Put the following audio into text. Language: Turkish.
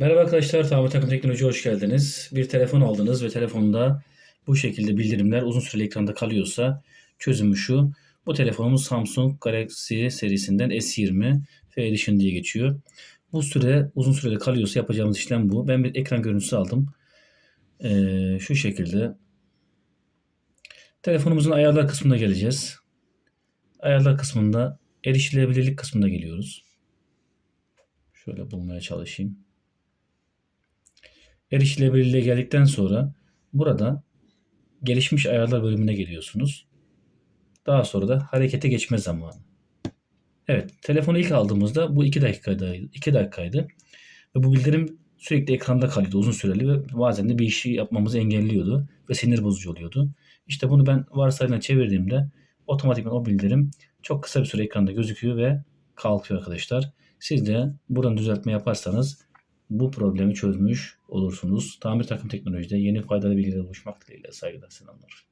Merhaba arkadaşlar, Tamir Takım Teknoloji hoş geldiniz. Bir telefon aldınız ve telefonda bu şekilde bildirimler uzun süreli ekranda kalıyorsa çözümü şu. Bu telefonumuz Samsung Galaxy serisinden S20 F Edition diye geçiyor. Bu süre uzun süreli kalıyorsa yapacağımız işlem bu. Ben bir ekran görüntüsü aldım. Ee, şu şekilde. Telefonumuzun ayarlar kısmına geleceğiz. Ayarlar kısmında erişilebilirlik kısmına geliyoruz. Şöyle bulmaya çalışayım. Erişilebilirliğe geldikten sonra burada gelişmiş ayarlar bölümüne geliyorsunuz. Daha sonra da harekete geçme zamanı. Evet, telefonu ilk aldığımızda bu 2 dakikaydı. 2 dakikaydı. Ve bu bildirim sürekli ekranda kalıyordu uzun süreli ve bazen de bir işi yapmamızı engelliyordu ve sinir bozucu oluyordu. İşte bunu ben varsayılan çevirdiğimde otomatikman o bildirim çok kısa bir süre ekranda gözüküyor ve kalkıyor arkadaşlar. Siz de buradan düzeltme yaparsanız bu problemi çözmüş olursunuz. Tamir takım teknolojide yeni faydalı bilgiler buluşmak dileğiyle saygılar selamlar.